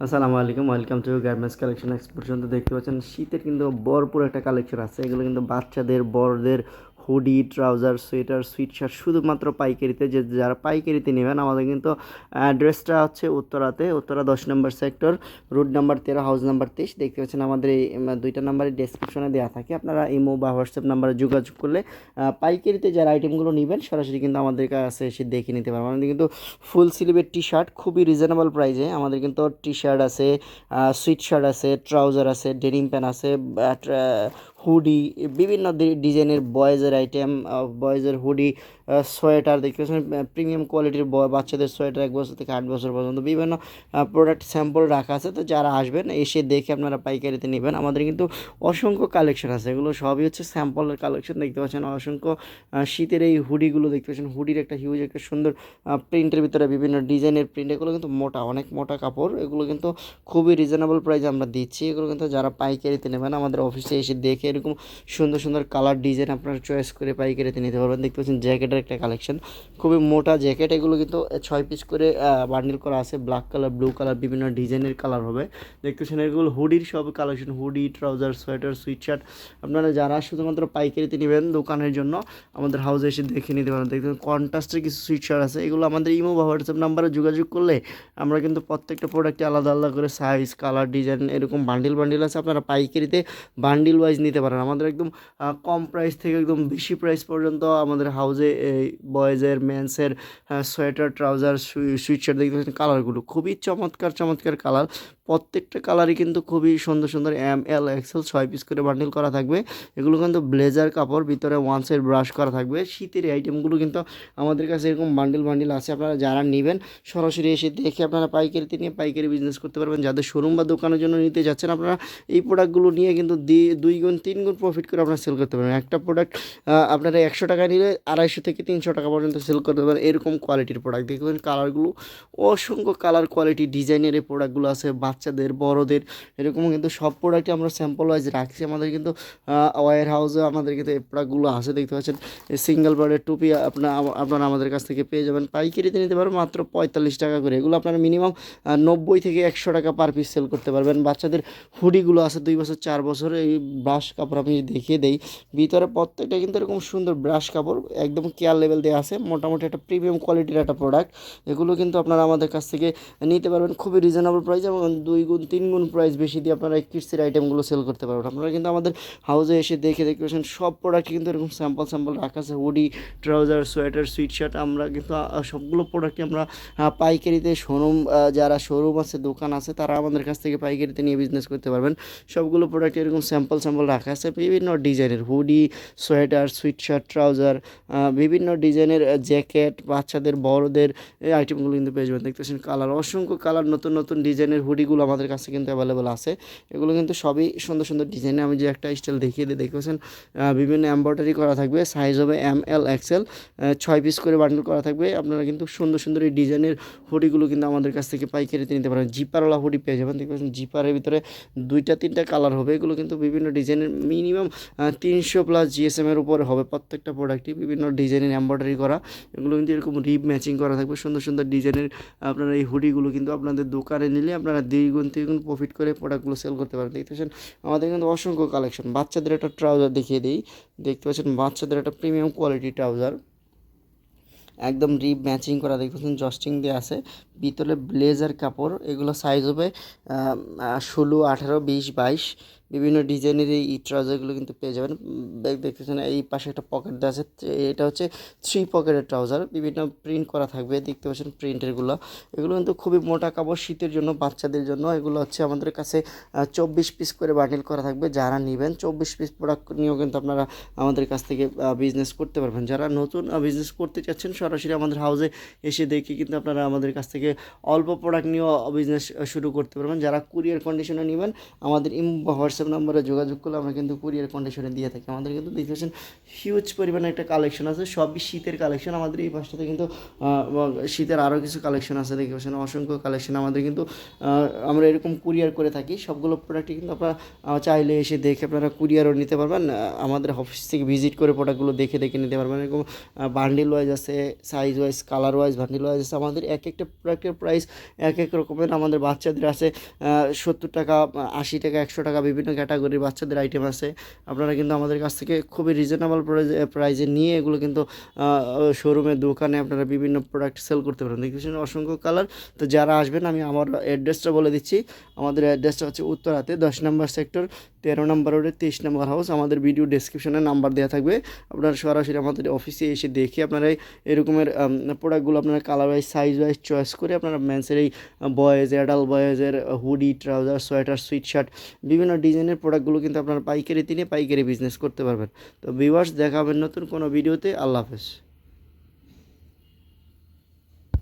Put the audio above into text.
আসসালামু আলাইকুম welcome to garments collection export দেখতে পাচ্ছেন শীতের কিন্তু ভরপুর একটা কালেকশন আছে। এগুলো কিন্তু বাচ্চাদের, বড়দের hoodie, trouser, sweater sweet shirt শুধুমাত্র পাইকারিতে যে যারা পাইকারিতে নেবেন, আমাদের কিন্তু অ্যাড্রেসটা হচ্ছে উত্তরাতে, উত্তরা দশ নম্বর সেক্টর রুট নাম্বার তেরো, হাউস নাম্বার তেইশ। দেখতে পাচ্ছেন আমাদের এই দুইটা নাম্বারে ডেসক্রিপশনে দেওয়া থাকে। আপনারা ইমো বা হোয়াটসঅ্যাপ নাম্বারে যোগাযোগ করলে পাইকারিতে যারা আইটেমগুলো নেবেন, সরাসরি কিন্তু আমাদের কাছে এসে দেখে নিতে পারবেন। আমাদের কিন্তু ফুল স্লিভের টি শার্ট খুবই রিজনেবল প্রাইসে আমাদের কিন্তু টি শার্ট আছে সুইট শার্ট আছে, ট্রাউজার আছে, ডেনিম প্যান্ট আছে হুডি বিভিন্ন ডিজাইনের বয়েজের আইটেম বয়েজের হুডি সোয়েটার, দেখতে পাচ্ছেন প্রিমিয়াম কোয়ালিটির বাচ্চাদের সোয়েটার এক বছর থেকে আট বছর পর্যন্ত। বিভিন্ন প্রোডাক্ট স্যাম্পল রাখা আছে। তো যারা আসবেন, এসে দেখে আপনারা পাইকারিতে নেবেন। আমাদের কিন্তু অসংখ্য কালেকশন আছে। এগুলো সবই হচ্ছে স্যাম্পলের কালেকশন দেখতে পাচ্ছেন, অসংখ্য শীতের এই হুডিগুলো দেখতে পাচ্ছেন। হুডির একটা হিউজ একটা সুন্দর প্রিন্টের ভিতরে বিভিন্ন ডিজাইনের প্রিন্ট এগুলো কিন্তু মোটা, অনেক মোটা কাপড়। এগুলো কিন্তু খুবই রিজনেবল প্রাইসে আমরা দিচ্ছি। এগুলো কিন্তু যারা পাইকারিতে নেবেন, আমাদের অফিসে এসে দেখে এরকম সুন্দর সুন্দর কালার ডিজাইন আপনারা চয়েস করে পাইকারিতে নিতে পারবেন। দেখতে পাচ্ছেন জ্যাকেটের একটা কালেকশন খুবই মোটা জ্যাকেট এগুলো কিন্তু ছয় পিস করে বান্ডিল করা আছে। ব্ল্যাক কালার ব্লু কালার বিভিন্ন ডিজাইনের কালার হবে। দেখতে পাচ্ছেন এগুলো হুডির সব collection hoodie trouser sweater sweatshirt আপনারা যারা শুধুমাত্র পাইকারিতে নেবেন দোকানের জন্য, আমাদের হাউসে এসে দেখে নিতে পারেন। দেখতে কন্ট্রাস্টের কিছু সুইটশার্ট আছে। এগুলো আমাদের ইমো বা হোয়াটসঅ্যাপ নাম্বারে যোগাযোগ করলে আমরা কিন্তু প্রত্যেকটা প্রোডাক্টে আলাদা আলাদা করে সাইজ কালার ডিজাইন এরকম বান্ডিল বান্ডিল আছে। আপনারা পাইকারিতে বান্ডিল ওয়াইজ নিতে পারেন। আমাদের একদম কম প্রাইস থেকে একদম বেশি প্রাইস পর্যন্ত আমাদের হাউসে এই বয়েজের মেন্সের সোয়েটার ট্রাউজার সুইট শার্ট দেখতে পাচ্ছেন কালারগুলো। খুবই চমৎকার চমৎকার কালার। প্রত্যেকটা কালারই কিন্তু খুবই সুন্দর সুন্দর এম এল এক্সেল ছয় পিস করে বান্ডিল করা থাকবে। এগুলো কিন্তু ব্লেজার কাপড়, ভিতরে ওয়ান সাইড ব্রাশ করা থাকবে। শীতের আইটেমগুলো কিন্তু আমাদের কাছে এরকম বান্ডিল বান্ডিল আছে। আপনারা যারা নেবেন, সরাসরি এসে দেখে আপনারা পাইকারিতে নিয়ে পাইকারি বিজনেস করতে পারবেন। যাদের শোরুম বা দোকানের জন্য নিতে যাচ্ছেন, আপনারা এই প্রোডাক্টগুলো নিয়ে কিন্তু দুই গুণ, তিন গুণ প্রফিট করে আপনারা সেল করতে পারবেন। একটা প্রোডাক্ট আপনারা একশো টাকা নিলে আড়াইশো থেকে তিনশো টাকা পর্যন্ত সেল করতে পারেন এরকম কোয়ালিটির প্রোডাক্ট দেখবেন কালারগুলো অসংখ্য কালার কোয়ালিটি ডিজাইনের এই প্রোডাক্টগুলো আছে। বাচ্চাদের, বড়দের, এরকম কিন্তু সব প্রোডাক্টই আমরা স্যাম্পল ওয়াইজ রাখছি। আমাদের কিন্তু ওয়ার হাউসে আমাদের কিন্তু এই প্রোডাক্টগুলো আছে, দেখতে পাচ্ছেন। সিঙ্গেল বার্ডের টুপি আপনার আপনারা আমাদের কাছ থেকে পেয়ে যাবেন। পাইকারিতে নিতে পারবেন মাত্র পঁয়তাল্লিশ টাকা করে। এগুলো আপনারা মিনিমাম নব্বই থেকে একশো টাকা পার পিস সেল করতে পারবেন। বাচ্চাদের হুডিগুলো আছে দুই বছর, চার বছর, এই ব্রাশ কাপড় আমি দেখিয়ে দেই। ভিতরে প্রত্যেকটা কিন্তু এরকম সুন্দর ব্রাশ কাপড়, একদম কেয়ার লেভেল দেওয়া আছে। মোটামুটি একটা প্রিমিয়াম কোয়ালিটির একটা প্রোডাক্ট এগুলো কিন্তু আপনারা আমাদের কাছ থেকে নিতে পারবেন খুবই রিজনেবল প্রাইস এবং দুই গুণ, তিন গুণ প্রাইস বেশি দিয়ে আপনারা কিডসের আইটেমগুলো সেল করতে পারবেন। আপনারা কিন্তু আমাদের হাউসে এসে দেখে দেখতে পাচ্ছেন সব প্রোডাক্ট কিন্তু এরকম স্যাম্পল স্যাম্পল রাখা আছে। Hoodie trouser sweater sweet shirt আমরা কিন্তু সবগুলো প্রোডাক্টই আমরা পাইকারিতে শোরুম যারা শোরুম আছে, দোকান আছে, তারা আমাদের কাছ থেকে পাইকারিতে নিয়ে বিজনেস করতে পারবেন। সবগুলো প্রোডাক্ট এরকম স্যাম্পল স্যাম্পল রাখা আছে বিভিন্ন ডিজাইনের hoodie sweater sweat shirt trouser বিভিন্ন ডিজাইনের জ্যাকেট বাচ্চাদের, বড়দের, এই আইটেমগুলো কিন্তু পেয়ে যাবেন। দেখতেছেন কালার অসংখ্য কালার নতুন নতুন ডিজাইনের হুডিগুলো আমাদের কাছে কিন্তু অ্যাভেলেবল আছে। এগুলো কিন্তু সবই সুন্দর সুন্দর ডিজাইনে আমি যে একটা স্টাইল দেখিয়ে দিই দেখতেছেন আহ, বিভিন্ন এম্ব্রয়ডারি করা থাকবে সাইজ হবে এম এল এক্সেল ছয় পিস করে বান্ডেল করা থাকবে। আপনারা কিন্তু সুন্দর সুন্দর এই ডিজাইনের হুডিগুলো কিন্তু আমাদের কাছ থেকে পাইকারিতে নিতে পারেন। জিপারওয়ালা হুডি পেয়ে যাবেন দেখতে পাচ্ছেন জিপারের ভিতরে দুইটা তিনটা কালার হবে। এগুলো কিন্তু বিভিন্ন ডিজাইনের মিনিমাম তিনশো প্লাস জিএসএমের উপরে হবে প্রত্যেকটা প্রোডাক্টই বিভিন্ন ডিজাইনের এম্ব্রয়ডারি করা। এগুলো কিন্তু এরকম রিপ ম্যাচিং করা থাকবে। সুন্দর সুন্দর ডিজাইনের আপনারা এই হুডিগুলো কিন্তু আপনাদের দোকানে নিলে আপনারা দ্বিগুণ তিনগুণ প্রফিট করে প্রোডাক্টগুলো সেল করতে পারেন। দেখতে পাচ্ছেন আমাদের কিন্তু অসংখ্য কালেকশন বাচ্চাদের একটা ট্রাউজার দেখিয়ে দিই। দেখতে পাচ্ছেন, বাচ্চাদের একটা প্রিমিয়াম কোয়ালিটি ট্রাউজার একদম রিপ ম্যাচিং করা, দেখতে পাচ্ছেন জস্টিং দিয়ে আছে। ভিতরে ব্লেজার কাপড়, এগুলো সাইজ হবে ষোলো, আঠারো, বিশ, বাইশ। বিভিন্ন ডিজাইনের এই ট্রাউজারগুলো কিন্তু পেয়ে যাবেন। দেখতেছেন, এই পাশে একটা পকেট দেওয়া আছে এটা হচ্ছে থ্রি পকেটের ট্রাউজার বিভিন্ন প্রিন্ট করা থাকবে, দেখতে পাচ্ছেন প্রিন্টেরগুলো এগুলো কিন্তু খুবই মোটা কাপড়, শীতের জন্য, বাচ্চাদের জন্য। এগুলো হচ্ছে আমাদের কাছে চব্বিশ পিস করে বান্ডিল করা থাকবে, যারা নেবেন, চব্বিশ পিস প্রোডাক্ট নিয়েও কিন্তু আপনারা আমাদের কাছ থেকে বিজনেস করতে পারবেন। যারা নতুন বিজনেস করতে চাচ্ছেন, সরাসরি আমাদের হাউসে এসে দেখে কিন্তু আপনারা আমাদের কাছ থেকে অল্প প্রোডাক্ট নিয়েও বিজনেস শুরু করতে পারবেন। যারা কুরিয়ার কন্ডিশনে নেবেন, আমাদের ইম হোয়াটসঅ্যাপ নম্বরে যোগাযোগ করলে আমরা কিন্তু কুরিয়ার কন্ডিশনে দিয়ে থাকি। আমাদের কিন্তু দেখতে পাচ্ছেন হিউজ পরিমাণে একটা কালেকশন আছে, সবই শীতের কালেকশন আমাদের এই পাশটাতে কিন্তু শীতের আরও কিছু কালেকশন আছে দেখতে পাচ্ছেন অসংখ্য কালেকশন আমাদের কিন্তু আমরা এরকম কুরিয়ার করে থাকি। সবগুলো প্রোডাক্টই কিন্তু আপনারা চাইলে এসে দেখে আপনারা কুরিয়ারও নিতে পারবেন। আমাদের অফিস থেকে ভিজিট করে প্রোডাক্টগুলো দেখে দেখে নিতে পারবেন। এরকম বান্ডিল ওয়াইজ আছে size wise colour wise bundle wise আছে। আমাদের এক একটা প্রোডাক্টের প্রাইস এক এক রকমের। আমাদের বাচ্চাদের আছে সত্তর টাকা, আশি টাকা, একশো টাকা, বিভিন্ন ক্যাটাগরির বাচ্চাদের আইটেম আছে। আপনারা কিন্তু আমাদের কাছ থেকে খুবই রিজনেবল প্রাইজে নিয়ে এগুলো কিন্তু শোরুমে দোকানে আপনারা বিভিন্ন প্রোডাক্ট সেল করতে পারেন। দেখতেছেন অসংখ্য কালার তো যারা আসবেন, আমি আমার অ্যাড্রেসটা বলে দিচ্ছি। আমাদের অ্যাড্রেসটা হচ্ছে উত্তরাতে, দশ নম্বর সেক্টর তেরো নম্বর রোডে তেইশ নম্বর হাউস আমাদের ভিডিও ডেসক্রিপশনে নাম্বার দেওয়া থাকবে। আপনারা সরাসরি আমাদের অফিসে এসে দেখে আপনারা এরকমের প্রোডাক্টগুলো আপনারা colour wise size wise choice করে আপনারা ম্যান্সের এই বয়েজ অ্যাডাল বয়েজের hoodie trouser sweater sweet shirt বিভিন্ন ডিজাইনের প্রোডাক্টগুলো কিন্তু আপনারা পাইকারি দিনে পাইকারি বিজনেস করতে পারবেন। তো ভিউয়ার্স দেখাবেন নতুন কোনো ভিডিওতে আল্লাহ হাফেজ।